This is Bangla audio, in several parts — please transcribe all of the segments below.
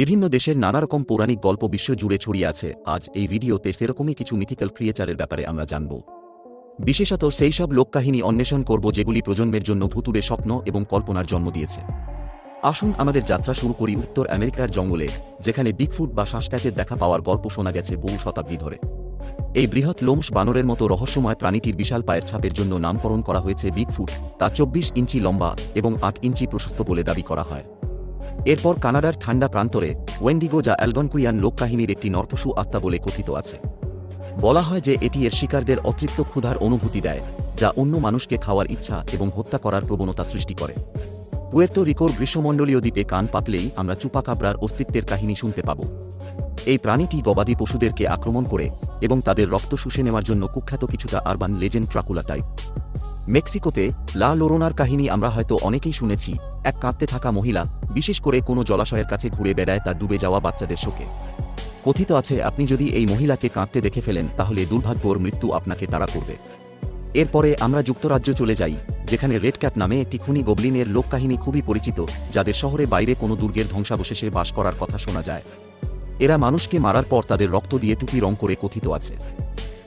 বিভিন্ন দেশের নানারকম পৌরাণিক গল্প বিশ্ব জুড়ে ছড়িয়ে আছে। আজ এই ভিডিওতে সেরকমই কিছু মিথিক্যাল ক্রিয়েচারের ব্যাপারে আমরা জানব। বিশেষত সেই সব লোককাহিনী অন্বেষণ করব যেগুলি প্রজন্মের জন্য ভুতুরে স্বপ্ন এবং কল্পনার জন্ম দিয়েছে। আসুন আমাদের যাত্রা শুরু করি উত্তর আমেরিকার জঙ্গলে, যেখানে বিগফুট বা শ্বাসক্যাচের দেখা পাওয়ার গল্প শোনা গেছে বহু শতাব্দী ধরে। এই বৃহৎ লোমস বানরের মতো রহস্যময় প্রাণীটির বিশাল পায়ের ছাপের জন্য নামকরণ করা হয়েছে বিগফুট তা চব্বিশ ইঞ্চি লম্বা এবং আট ইঞ্চি প্রশস্ত বলে দাবি করা হয়। এরপর কানাডার ঠান্ডা প্রান্তরে ওয়েন্ডিগো যা অ্যালগনকুইয়ান লোককাহিনীর একটি নরপশু আত্মা বলে কথিত আছে। বলা হয় যে এটি এর শিকারদের অতৃপ্ত ক্ষুধার অনুভূতি দেয়, যা অন্য মানুষকে খাওয়ার ইচ্ছা এবং হত্যা করার প্রবণতা সৃষ্টি করে। পুয়ের্তো রিকোর গ্রীষ্মমণ্ডলীয় দ্বীপে কান পাতলেই আমরা চুপাকাব্রার অস্তিত্বের কাহিনী শুনতে পাব। এই প্রাণীটি গবাদি পশুদেরকে আক্রমণ করে এবং তাদের রক্ত শুষে নেওয়ার জন্য কুখ্যাত কিছুটা আরবান লেজেন্ড ট্রাকুলা টাইপ মেক্সিকোতে লা লোরোনার কাহিনী আমরা হয়তো অনেকেই শুনেছি, এক কাঁদতে থাকা মহিলা বিশেষ করে কোনো জলাশয়ের কাছে ঘুরে বেড়ায় তার ডুবে যাওয়া বাচ্চাদের শোকে। কথিত আছে, আপনি যদি এই মহিলাকে কাঁদতে দেখে ফেলেন, তাহলে দুর্ভাগ্যর মৃত্যু আপনাকে তাড়া করবে। এরপরে আমরা যুক্তরাজ্য চলে যাই, যেখানে রেড ক্যাট নামে একটি খুনি গবলিনের লোককাহিনী খুবই পরিচিত, যাদের শহরে বাইরে কোনো দুর্গের ধ্বংসাবশেষে বাস করার কথা শোনা যায়। এরা মানুষকে মারার পর তাদের রক্ত দিয়ে টুপি রং করে কথিত আছে।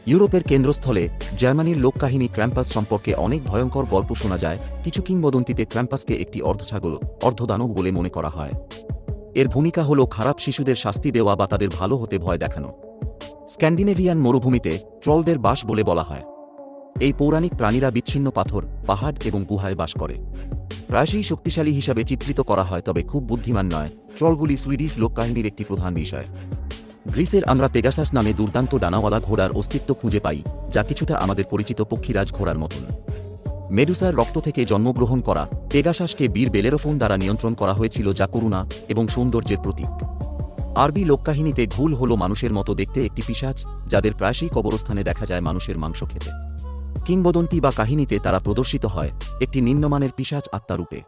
ইউরোপের কেন্দ্রস্থলে জার্মানির লোককাহিনী ক্র্যাম্পাস সম্পর্কে অনেক ভয়ঙ্কর গল্প শোনা যায়, কিছু কিংবদন্তিতে ক্র্যাম্পাসকে একটি অর্ধছাগল অর্ধদানব বলে মনে করা হয়। এর ভূমিকা হল খারাপ শিশুদের শাস্তি দেওয়া বা তাদের ভালো হতে ভয় দেখানো। স্ক্যান্ডিনেভিয়ান মরুভূমিতে ট্রলদের বাস বলে বলা হয়। এই পৌরাণিক প্রাণীরা বিচ্ছিন্ন পাথর, পাহাড় এবং গুহায় বাস করে। প্রায়শই শক্তিশালী হিসাবে চিত্রিত করা হয়, তবে খুব বুদ্ধিমান নয়। ট্রলগুলি সুইডিশ লোককাহিনীর একটি প্রধান বিষয়। গ্রিসের আমরা পেগাসাস নামে দুর্দান্ত ডানাওয়ালা ঘোড়ার অস্তিত্ব খুঁজে পাই, যা কিছুটা আমাদের পরিচিত পক্ষীরাজ ঘোড়ার মতন। মেডুসার রক্ত থেকে জন্মগ্রহণ করা পেগাসাসকে বীর বেলেরোফোন দ্বারা নিয়ন্ত্রণ করা হয়েছিল যা করুণা এবং সৌন্দর্যের প্রতীক। আরবি লোককাহিনীতে ঘুল হল মানুষের মতো দেখতে একটি পিসাচ যাদের প্রায়শই কবরস্থানে দেখা যায় মানুষের মাংস খেতে। কিংবদন্তি বা কাহিনীতে তারা প্রদর্শিত হয় একটি নিম্নমানের পিসাচ আত্মারূপে।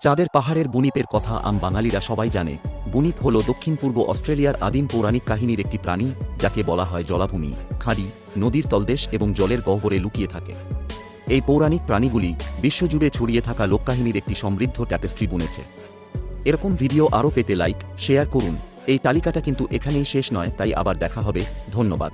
চাঁদের পাহাড়ের বুনিপের কথা আম বাঙালিরা সবাই জানে। বুনিপ হল দক্ষিণ পূর্ব অস্ট্রেলিয়ার আদিম পৌরাণিক কাহিনীর একটি প্রাণী, যাকে বলা হয় জলাভূমি, খাড়ি, নদীর তলদেশ এবং জলের গহ্বরে লুকিয়ে থাকে। এই পৌরাণিক প্রাণীগুলি বিশ্বজুড়ে ছড়িয়ে থাকা লোককাহিনীর একটি সমৃদ্ধ ট্যাপেস্ট্রি বুনেছে। এরকম ভিডিও আরও পেতে লাইক, শেয়ার করুন। এই তালিকাটা কিন্তু এখানেই শেষ নয়, তাই আবার দেখা হবে। ধন্যবাদ।